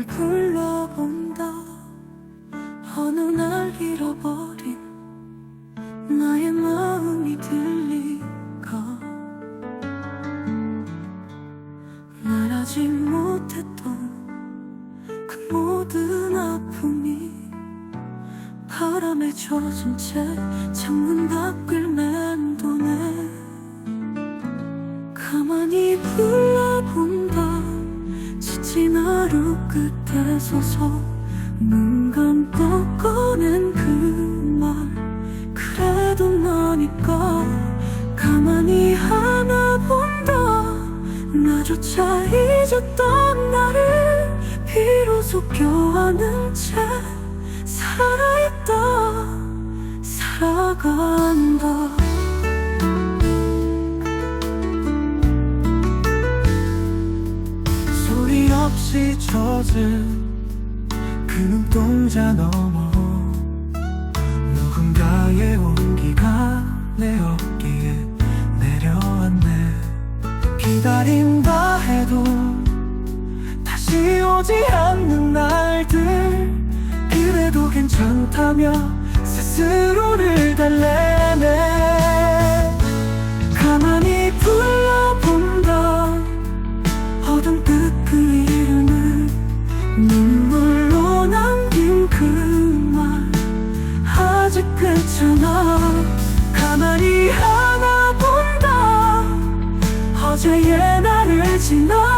널 불러본다. 어느 날 잃어버린 나의 마음이 들리고 날 알지 못했던 그 모든 아픔이 바람에 젖은 채 창문 밖을 맴도네. 가만히 불 하루 끝에 서서 눈 감고 꺼낸 그 말. 그래도 너니까 가만히 하나 본다. 나조차 잊었던 나를 비로소 껴안은 채 살아있다. 살아간 젖은 그 눈동자 너머. 누군가의 온기가 내 어깨에 내려왔네. 기다린다 해도 다시 오지 않는 날들. 그래도 괜찮다며 스스로를 달래네 어제의 나를 지나